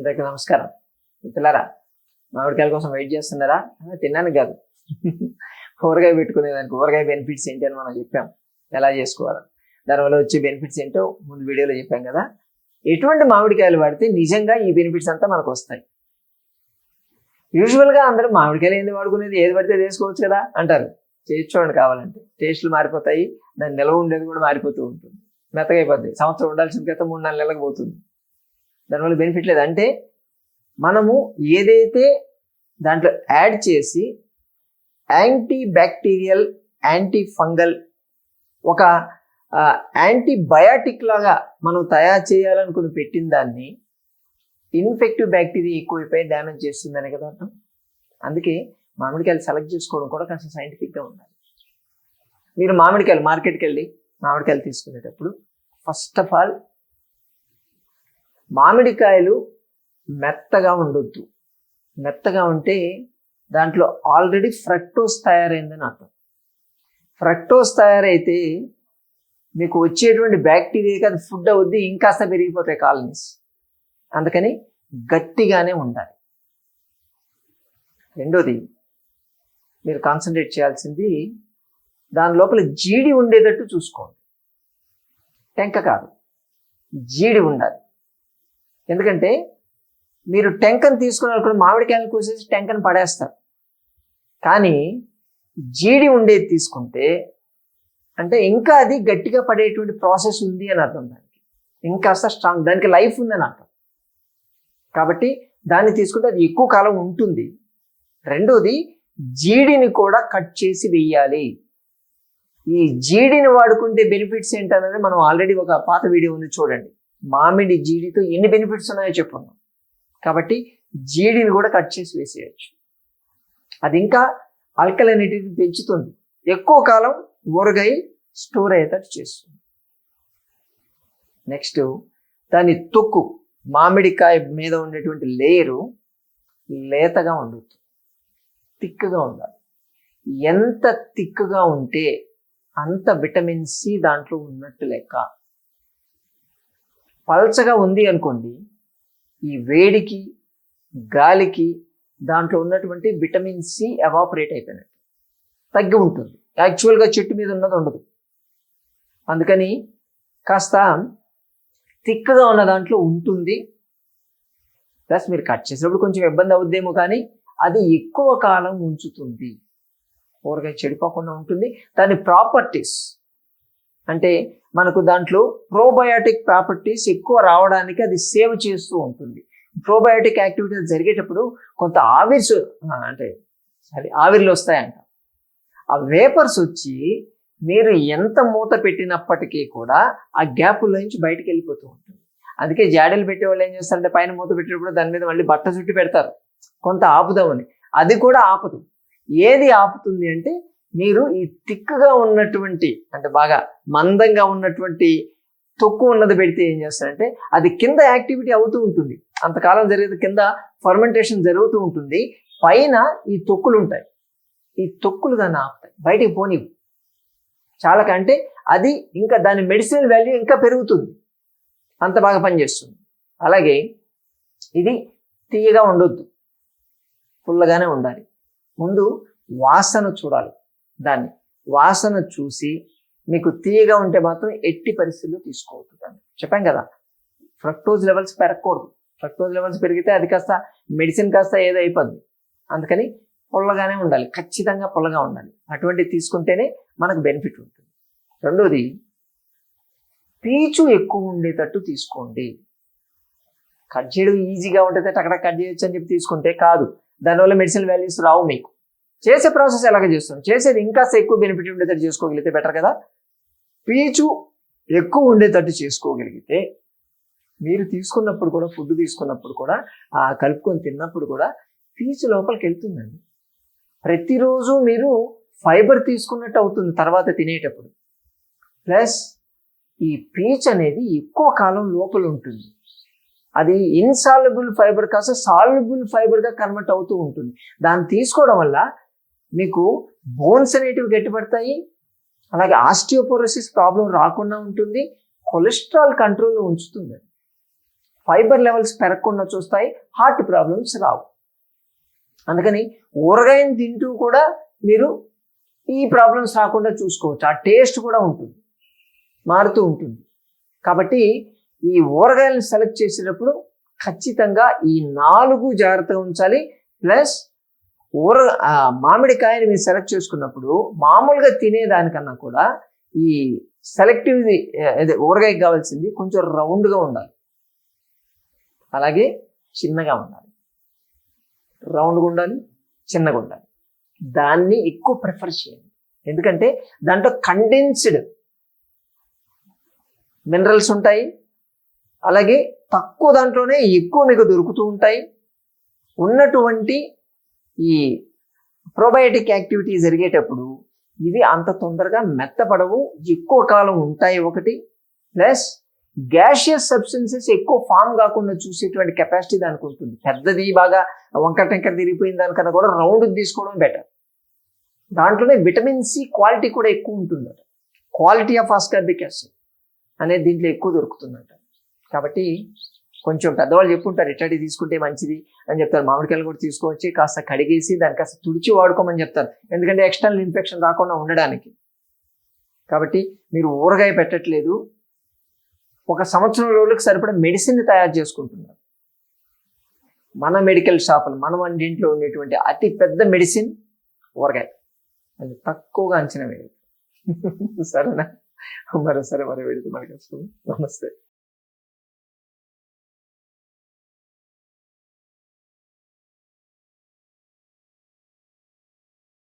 అందరికీ నమస్కారం. మిత్రులారా మామిడికాయల కోసం వెయిట్ చేస్తున్నారా? ఆ, తిన్నాను కాదు. కూరగాయ పెట్టుకునేదానికి కూరగాయ బెనిఫిట్స్ ఏంటి అని మనం చెప్పాం. ఎలా చేసుకోవాలి? దానివల్ల వచ్చే బెనిఫిట్స్ ఏంటో ముందు వీడియోలో చెప్పాం కదా. ఎటువంటి మామిడికాయలు వాడితే నిజంగా ఈ బెనిఫిట్స్ అంతా మనకు వస్తాయి. యూజువల్గా అందరూ మామిడికాయలు ఏంది వాడుకునేది? ఏది పడితే వేసుకోవచ్చు కదా అంటారు. చేసి కావాలంటే. టేస్ట్లు మారిపోతాయి దాని నిల్వ ఉండేది కూడా మారిపోతూ ఉంటుంది. మెత్తగా సంవత్సరం ఉండాల్సిన క్రితం మూడు నాలుగు నెలలకు పోతుంది. దానివల్ల బెనిఫిట్ లేదు. అంటే మనము ఏదైతే దాంట్లో యాడ్ చేసి యాంటీ బ్యాక్టీరియల్ యాంటీ ఫంగల్ ఒక యాంటీబయాటిక్ లాగా మనం తయారు చేయాలనుకుని పెట్టిన దాన్ని ఇన్ఫెక్టివ్ బ్యాక్టీరియా ఎక్కువైపోయి డ్యామేజ్ చేస్తుందని కదా అర్థం? అందుకే మామిడికాయలు సెలెక్ట్ చేసుకోవడం కూడా కాస్త సైంటిఫిక్గా ఉండాలి. మీరు మామిడికాయలు మార్కెట్కి వెళ్ళి మామిడికాయలు తీసుకునేటప్పుడు ఫస్ట్ ఆఫ్ ఆల్ మామిడికాయలు మెత్తగా ఉండొద్దు. మెత్తగా ఉంటే దాంట్లో ఆల్రెడీ ఫ్రక్టోస్ తయారైందని అర్థం. ఫ్రక్టోస్ తయారైతే మీకు వచ్చేటువంటి బ్యాక్టీరియాకి అది ఫుడ్ అవుద్ది ఇంకాస్త పెరిగిపోతాయి కాలనీస్. అందుకని గట్టిగానే ఉండాలి. రెండోది మీరు కాన్సన్ట్రేట్ చేయాల్సింది దాని లోపల జీడి ఉండేటట్టు చూసుకోండి. టెంక కాదు జీడి ఉండాలి. ఎందుకంటే మీరు టెంకను తీసుకుని మామిడికాయలు కోసేసి టెంకను పడేస్తారు. కానీ జీడి ఉండేది తీసుకుంటే అంటే ఇంకా అది గట్టిగా పడేటువంటి ప్రాసెస్ ఉంది అని అర్థం దానికి. ఇంకాస్త స్ట్రాంగ్ దానికి లైఫ్ ఉందని అర్థం. కాబట్టి దాన్ని తీసుకుంటే అది ఎక్కువ కాలం ఉంటుంది. రెండోది జీడిని కూడా కట్ చేసి వెయ్యాలి ఈ జీడిని వాడుకుంటే బెనిఫిట్స్ ఏంటనేది మనం ఆల్రెడీ ఒక పాత వీడియో ఉంది చూడండి. మామిడి జీడితో ఎన్ని బెనిఫిట్స్ ఉన్నాయో చెప్పున్నాం కాబట్టి జీడిని కూడా కట్ చేసి వేసేయచ్చు. అది ఇంకా ఆల్కలైనిటీని పెంచుతుంది. ఎక్కువ కాలం ఊరగాయ స్టోర్ అయ్యేటట్టు చేస్తుంది. నెక్స్ట్ దాని తొక్కు మామిడికాయ మీద ఉండేటువంటి లేయరు లేతగా ఉండదు తిక్కుగా ఉండాలి. ఎంత తిక్కుగా ఉంటే అంత విటమిన్ సి దాంట్లో ఉన్నట్టు లెక్క పల్చగా ఉంది అనుకోండి ఈ వేడికి గాలికి దాంట్లో ఉన్నటువంటి విటమిన్ సి ఎవాపరేట్ అయిపోయినట్టు. తగ్గి ఉంటుంది. యాక్చువల్గా చెట్టు మీద ఉన్నది ఉండదు. అందుకని కాస్త థిక్గా ఉన్న దాంట్లో ఉంటుంది. ప్లస్ మీరు కట్ చేసినప్పుడు కొంచెం ఇబ్బంది అవుద్దేమో కానీ అది ఎక్కువ కాలం ఉంచుతుంది. ఊరగాయ చెడిపోకుండా ఉంటుంది. దాని ప్రాపర్టీస్ అంటే మనకు దాంట్లో ప్రోబయాటిక్ ప్రాపర్టీస్ ఎక్కువ రావడానికి అది సేవ్ చేస్తూ ఉంటుంది. ప్రోబయాటిక్ యాక్టివిటీస్ జరిగేటప్పుడు కొంత ఆవిర్స్ అంటే సారీ ఆవిర్లు వస్తాయంట. ఆ వేపర్స్ వచ్చి మీరు ఎంత మూత పెట్టినప్పటికీ కూడా ఆ గ్యాప్ నుంచి బయటికి వెళ్ళిపోతూ ఉంటుంది. అందుకే జాడీలు పెట్టే వాళ్ళు ఏం చేస్తారంటే పైన మూత పెట్టేటప్పుడు దాని మీద మళ్ళీ బట్ట చుట్టి పెడతారు. కొంత ఆపుదామని. అది కూడా ఆపదు. ఏది ఆపుతుంది అంటే మీరు ఈ తిక్కుగా ఉన్నటువంటి అంటే బాగా మందంగా ఉన్నటువంటి తొక్కు ఉన్నది పెడితే ఏం చేస్తారంటే అది కింద యాక్టివిటీ అవుతూ ఉంటుంది. అంతకాలం జరిగేది కింద ఫర్మెంటేషన్ జరుగుతూ ఉంటుంది. పైన ఈ తొక్కులు ఉంటాయి. ఈ తొక్కులు దాన్ని ఆపుతాయి. బయటికి పోనివు చాలా అంటే అది ఇంకా దాని మెడిసినల్ వాల్యూ ఇంకా పెరుగుతుంది. అంత బాగా పనిచేస్తుంది. అలాగే ఇది తీయగా ఉండొద్దు. పుల్లగానే ఉండాలి. ముందు వాసన చూడాలి. దాన్ని వాసన చూసి మీకు తీయగా ఉంటే మాత్రం ఎట్టి పరిస్థితుల్లో తీసుకోవద్దు దాన్ని. చెప్పాం కదా ఫ్రక్టోజ్ లెవెల్స్ పెరగకూడదు. ఫ్రక్టోజ్ లెవెల్స్ పెరిగితే అది కాస్త మెడిసిన్ కాస్త ఏదో అయిపోద్ది అందుకని పుల్లగానే ఉండాలి ఖచ్చితంగా పుల్లగా ఉండాలి. అటువంటివి తీసుకుంటేనే మనకు బెనిఫిట్ ఉంటుంది. రెండోది పీచు ఎక్కువ ఉండేటట్టు తీసుకోండి. కట్ చేయడం ఈజీగా ఉంటుంది అక్కడ కట్ చేయొచ్చు అని చెప్పి తీసుకుంటే కాదు. దానివల్ల మెడిసిన్ వాల్యూస్ రావు మీకు. చేసే ప్రాసెస్ ఎలాగ చేస్తాం చేసేది ఇంకా ఎక్కువ బెనిఫిట్ ఉండేటట్టు చేసుకోగలిగితే బెటర్ కదా? పీచు ఎక్కువ ఉండేటట్టు చేసుకోగలిగితే మీరు తీసుకున్నప్పుడు కూడా ఫుడ్ తీసుకున్నప్పుడు కూడా ఆ కలుపుకొని తిన్నప్పుడు కూడా పీచు లోపలికి వెళ్తుందండి. ప్రతిరోజు మీరు ఫైబర్ తీసుకున్నట్టు అవుతుంది తర్వాత తినేటప్పుడు. ప్లస్ ఈ పీచ్ అనేది ఎక్కువ కాలం లోపల ఉంటుంది. అది ఇన్సాల్యుబుల్ ఫైబర్ కాస్త సాల్యుబుల్ ఫైబర్గా కన్వర్ట్ అవుతూ ఉంటుంది. దాన్ని తీసుకోవడం వల్ల మీకు బోన్స్ అనేటివి గట్టిపడతాయి. అలాగే ఆస్టియోపోరోసిస్ ప్రాబ్లం రాకుండా ఉంటుంది. కొలెస్ట్రాల్ కంట్రోల్లో ఉంచుతుంది. ఫైబర్ లెవెల్స్ పెరగకుండా చూస్తాయి. హార్ట్ ప్రాబ్లమ్స్ రావు. అందుకని ఊరగాయని తింటూ కూడా మీరు ఈ ప్రాబ్లమ్స్ రాకుండా చూసుకోవచ్చు. ఆ టేస్ట్ కూడా ఉంటుంది. మారుతూ ఉంటుంది. కాబట్టి ఈ ఊరగాయలను సెలెక్ట్ చేసేటప్పుడు ఖచ్చితంగా ఈ నాలుగు జాగ్రత్తగా ఉంచాలి. ప్లస్ ఊర మామిడికాయని మీరు సెలెక్ట్ చేసుకున్నప్పుడు మామూలుగా తినేదానికన్నా కూడా ఈ సెలెక్టివ్ది అదే ఊరగాయకి కావాల్సింది కొంచెం రౌండ్గా ఉండాలి. అలాగే చిన్నగా ఉండాలి. రౌండ్గా ఉండాలి చిన్నగా ఉండాలి. దాన్ని ఎక్కువ ప్రిఫర్ చేయండి. ఎందుకంటే దాంట్లో కండెన్స్డ్ మినరల్స్ ఉంటాయి. అలాగే తక్కువ దాంట్లోనే ఎక్కువ మీకు దొరుకుతూ ఉంటాయి. ఉన్నటువంటి ఈ ప్రోబయోటిక్ యాక్టివిటీ జరిగేటప్పుడు ఇవి అంత తొందరగా మెత్తపడవు ఎక్కువ కాలం ఉంటాయి ఒకటి. ప్లస్ గ్యాషియస్ సబ్స్టెన్సెస్ ఎక్కువ ఫామ్ కాకుండా చూసేటువంటి కెపాసిటీ దానికి ఉంటుంది. పెద్దది బాగా వంకర టెంకర తిరిగిపోయిన దానికన్నా కూడా రౌండ్ తీసుకోవడం బెటర్. దాంట్లోనే విటమిన్ సి క్వాలిటీ కూడా ఎక్కువ ఉంటుందట. క్వాలిటీ ఆఫ్ ఆస్కార్బిక్ యాసిడ్ అనేది దీంట్లో ఎక్కువ దొరుకుతుందంట. కాబట్టి కొంచెం పెద్దవాళ్ళు చెప్పుంటారు ఇట్లాంటి తీసుకుంటే మంచిది అని చెప్తారు. మామిడికాయలు కూడా తీసుకొచ్చి కాస్త కడిగేసి దాన్ని కాస్త తుడిచి వాడుకోమని చెప్తారు. ఎందుకంటే ఎక్స్టర్నల్ ఇన్ఫెక్షన్ రాకుండా ఉండడానికి. కాబట్టి మీరు ఊరగాయ పెట్టట్లేదు. ఒక సంవత్సరం రోజులకు సరిపడా మెడిసిన్ తయారు చేసుకుంటున్నారు. మన మెడికల్ షాపులు మన వంటింట్లో ఉండేటువంటి అతి పెద్ద మెడిసిన్ ఊరగాయ. అది తక్కువగా అంచనా వేయదు సరేనా? మరోసారి మరి వెళ్తే మనకి వస్తుంది నమస్తే.